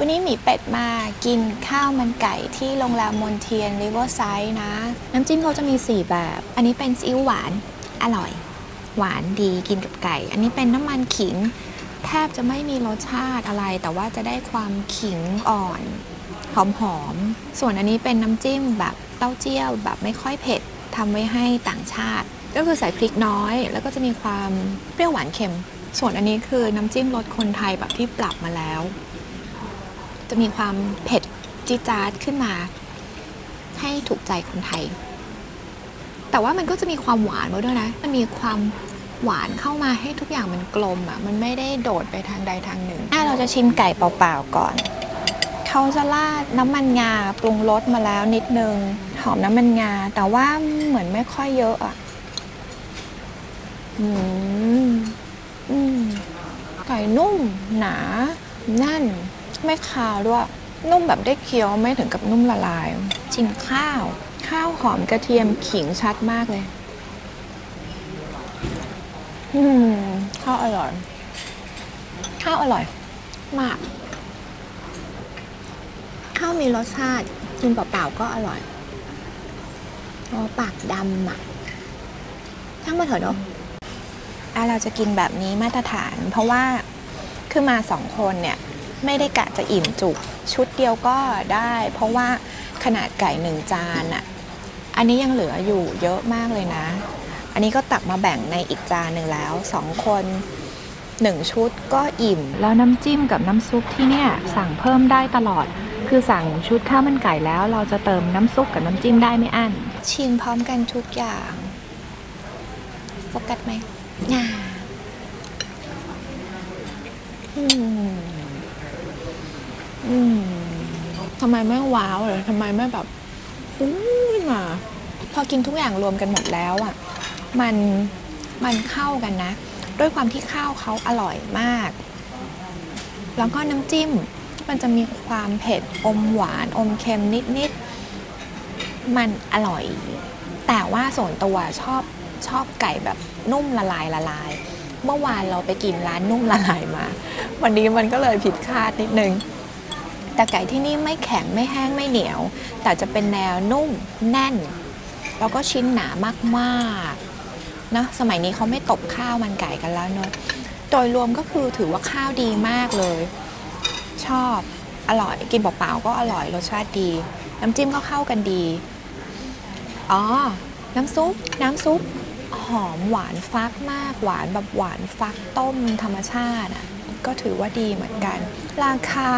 วันนี้หมีเป็ดมากินข้าวมันไก่ที่โรงแรมมนเทียนริเวอร์ไซด์นะ น้ำจิ้มเขาจะมี 4 แบบ อันนี้เป็นซีอิ๊วหวานอร่อย หวานดีกินกับไก่ อันนี้เป็นน้ำมันขิง แทบจะไม่มีรสชาติอะไร แต่ว่าจะได้ความขิงอ่อนหอมๆส่วนอันนี้เป็นน้ำจิ้มแบบเต้าเจี้ยวแบบไม่ค่อยเผ็ดทำไว้ให้ต่างชาติ ก็คือใส่พริกน้อย แล้วก็จะมีความเปรี้ยวหวานเค็ม ส่วนอันนี้คือน้ำจิ้มรสคนไทยแบบที่ปรับมาแล้ว จะมีความเผ็ดจี๊ดจ๊าดขึ้นมา ให้ถูกใจคนไทย แต่ว่ามันก็จะมีความหวานมาด้วยนะ มันมีความหวานเข้ามาให้ทุกอย่างมันกลมอะ มันไม่ได้โดดไปทางใดทางหนึ่งอะเราจะชิมไก่เปล่าๆก่อน เขาจะราดน้ำมันงาปรุงรสมาแล้วนิดนึง หอมน้ำมันงา แต่ว่าเหมือนไม่ค่อยเยอะอะอืม อืม ไก่นุ่ม หนา แน่น ไม่คาวด้วย นุ่มแบบได้เคี้ยวไม่ถึงกับนุ่มละลายชิมข้าว ข้าวหอมกระเทียมขิงชัดมากเลยอืมข้าวอร่อย ข้าวอร่อย มาก ข้าวมีรสชาติกินเปล่าๆก็อร่อยเพราะปากดำอะช่างมาเถอะเนาะอะเราจะกินแบบนี้มาตรฐาน เพราะว่าคือมาสองคนเนี่ย ไม่ได้กะจะอิ่มจุก ชุดเดียวก็ได้ เพราะว่าขนาดไก่หนึ่งจานอะอันนี้ยังเหลืออยู่เยอะมากเลยนะ อันนี้ก็ตักมาแบ่งในอีกจานหนึ่งแล้วสองคนหนึ่งชุดก็อิ่ม แล้วน้ำจิ้มกับน้ำซุปที่เนี่ยสั่งเพิ่มได้ตลอด คือสั่งชุดข้าวมันไก่แล้วเราจะเติมน้ำซุปกับน้ำจิ้มได้ไม่อั้นชิมพร้อมกันทุกอย่างโฟกัสไหมอ่าอืมอืม ทำไมไม่ว้าวเลยทำไมไม่แบบอู้ขึ้นมาพอกินทุกอย่างรวมกันหมดแล้วอะมันมันเข้ากันนะ ด้วยความที่ข้าวเขาอร่อยมาก แล้วก็น้ำจิ้มมันจะมีความเผ็ดอมหวานอมเค็มนิดๆมันอร่อย แต่ว่าส่วนตัวชอบชอบไก่แบบนุ่มละลายละลาย เมื่อวานเราไปกินร้านนุ่มละลายมา วันนี้มันก็เลยผิดคาดนิดนึง แต่ไก่ที่นี่ไม่แข็งไม่แห้งไม่เหนียว แต่จะเป็นแนวนุ่มแน่น แล้วก็ชิ้นหนามากๆนะสมัยนี้เขาไม่ตบข้าวมันไก่กันแล้วเนอะโดยรวมก็คือถือว่าข้าวดีมากเลย ชอบอร่อยกินเปล่าๆก็อร่อยรสชาติดี น้ำจิ้มก็เข้ากันดี อ๋อ น้ำซุป น้ำซุป หอมหวานฟักมาก หวานแบบหวานฟักต้มธรรมชาติอะ ก็ถือว่าดีเหมือนกัน ราคา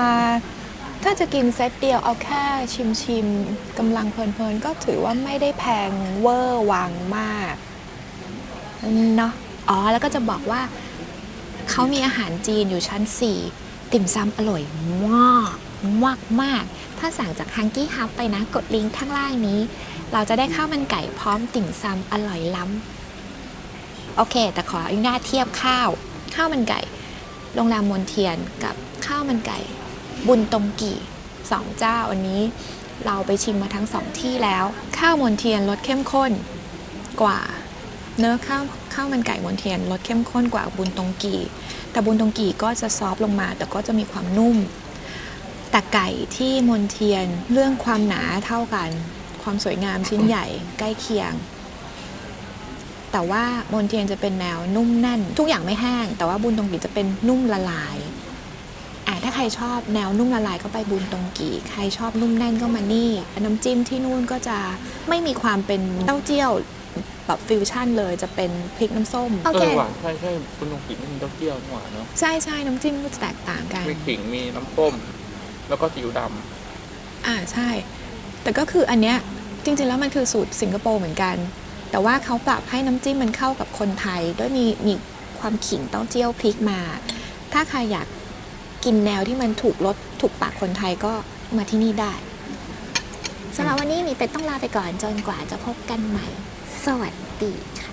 ถ้าจะกินเซตเดียวเอาแค่ชิมชิมๆกำลังเพลินๆ ก็ถือว่าไม่ได้แพงเวอร์วังมากเนาะอ๋อ แล้วก็จะบอกว่า เขามีอาหารจีนอยู่ชั้น 4 ติ่มซำอร่อยมากมากมาก ถ้าสั่งจากฮังกี้ฮับไปนะ กดลิงก์ข้างล่างนี้ เราจะได้ข้าวมันไก่พร้อมติ่มซำอร่อยล้ำโอเค แต่ขออนุญาตเทียบข้าว ข้าวมันไก่โรงแรมมนเทียนกับข้าวมันไก่ บุญตรงกี่สองเจ้าอันนี้เราไปชิมมาทั้งสองที่แล้ว ข้าวมนเทียนรสเข้มข้นกว่าเนื้อข้าวข้าวมันไก่มนเทียนรสเข้มข้นกว่าบุญตรงกี่แต่บุญตรงกี่ก็จะซอฟลงมา แต่ก็จะมีความนุ่ม แต่ไก่ที่มนเทียนเรื่องความหนาเท่ากัน ความสวยงามชิ้นใหญ่ใกล้เคียง แต่ว่ามนเทียนจะเป็นแนวนุ่มแน่น ทุกอย่างไม่แห้ง แต่ว่าบุญตรงกี่จะเป็นนุ่มละลาย ถ้าใครชอบแนวนุ่มละลายก็ไปบุญตรงกี่ใครชอบนุ่มแน่นก็มานี่ น้ำจิ้มที่นู่นก็จะไม่มีความเป็นเต้าเจี้ยวแบบฟิวชั่นเลยจะเป็นพริกน้ำส้มโอเอเคอหวานใช่ใช่คุณลงกินมีเต้าเจี้ยวนี่หวานเนาะใช่ใช่น้ำจิ้มก็จะแตกต่างกันมีขิงมีน้ำส้มแล้วก็ซีอิ๊วดอ่าใช่ แต่ก็คืออันเนี้ยจริง ๆ แล้วมันคือสูตรสิงคโปร์เหมือนกัน แต่ว่าเขาปรับให้น้ำจิ้มมันเข้ากับคนไทย ด้วยมีมีความขิงเต้าเจี้ยวพริกมา ถ้าใครอยาก กินแนวที่มันถูกรสถูกปากคนไทยก็มาที่นี่ได้สำหรับวันนี้มีเป็ดต้องลาไปก่อนจนกว่าจะพบกันใหม่ สวัสดีค่ะ